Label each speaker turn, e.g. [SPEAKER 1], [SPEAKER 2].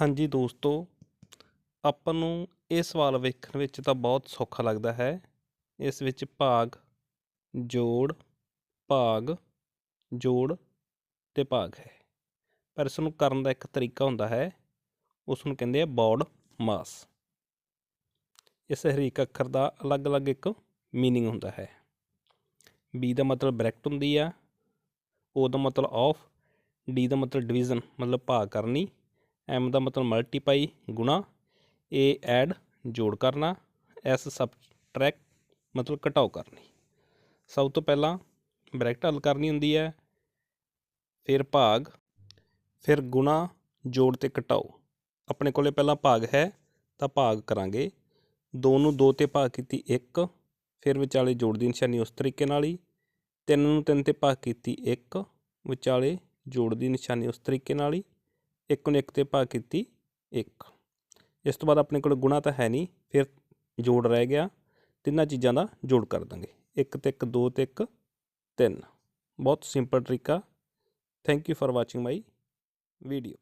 [SPEAKER 1] ਹਾਂਜੀ ਦੋਸਤੋ, ਆਪਾਂ ਨੂੰ ਇਹ ਸਵਾਲ ਵੇਖਣ ਵਿੱਚ ਤਾਂ ਬਹੁਤ ਸੌਖਾ ਲੱਗਦਾ ਹੈ। ਇਸ ਵਿੱਚ ਭਾਗ, ਜੋੜ ਭਾਗ, ਜੋੜ ਤੇ ਭਾਗ ਹੈ। ਪਰ ਇਸ ਨੂੰ ਕਰਨ ਦਾ ਇੱਕ ਤਰੀਕਾ ਹੁੰਦਾ ਹੈ, ਉਸ ਨੂੰ ਕਹਿੰਦੇ ਆ ਬੌਡ ਮਾਸ। ਇਸ ਹਰੇਕ ਅੱਖਰ ਦਾ ਅਲੱਗ-ਅਲੱਗ ਇੱਕ ਮੀਨਿੰਗ ਹੁੰਦਾ ਹੈ। ਬੀ ਦਾ ਮਤਲਬ ਬ੍ਰੈਕਟ ਹੁੰਦੀ ਆ ਓ ਦਾ ਮਤਲਬ ਆਫ ਡੀ ਦਾ ਮਤਲਬ ਡਿਵੀਜ਼ਨ, ਮਤਲਬ ਭਾਗ ਕਰਨੀ ਐਮ ਦਾ ਮਤਲਬ ਮਲਟੀਪਾਈ ਗੁਣਾ ਏ ਐਡ ਜੋੜ ਕਰਨਾ ਐਸ ਸਬਟ੍ਰੈਕਟ ਮਤਲਬ ਘਟਾਓ ਕਰਨੀ। ਸਭ ਤੋਂ ਪਹਿਲਾਂ ਬ੍ਰੈਕਟ ਹੱਲ ਕਰਨੀ ਹੁੰਦੀ ਹੈ, ਫਿਰ ਭਾਗ, ਫਿਰ ਗੁਣਾ ਜੋੜ ਤੇ ਘਟਾਓ। ਆਪਣੇ ਕੋਲੇ ਪਹਿਲਾਂ ਭਾਗ ਹੈ, ਤਾਂ ਭਾਗ ਕਰਾਂਗੇ। 2 ਨੂੰ 2 ਤੇ ਭਾਗ ਕੀਤੀ 1 ਫਿਰ ਵਿਚਾਲੇ ਜੋੜ ਦੀ ਨਿਸ਼ਾਨੀ ਉਸ ਤਰੀਕੇ ਨਾਲ ਹੀ। 3 ਨੂੰ 3 ਤੇ ਭਾਗ ਕੀਤੀ 1 ਵਿਚਾਲੇ ਜੋੜ ਦੀ ਨਿਸ਼ਾਨੀ ਉਸ ਤਰੀਕੇ ਨਾਲ ਹੀ। 1 ਨੂੰ 1 ਤੇ ਭਾਗ ਕੀਤੀ 1 ਇਸ ਤੋਂ ਬਾਅਦ ਆਪਣੇ ਕੋਲ ਗੁਣਾ ਤਾਂ ਹੈ ਨਹੀਂ, ਫਿਰ ਜੋੜ ਰਹਿ ਗਿਆ। ਤਿੰਨਾਂ ਚੀਜ਼ਾਂ ਦਾ ਜੋੜ ਕਰ ਦਾਂਗੇ। 1 ਤੇ 1 2 ਤੇ 1 3 ਬਹੁਤ ਸਿੰਪਲ ਤਰੀਕਾ। Thank you for watching my video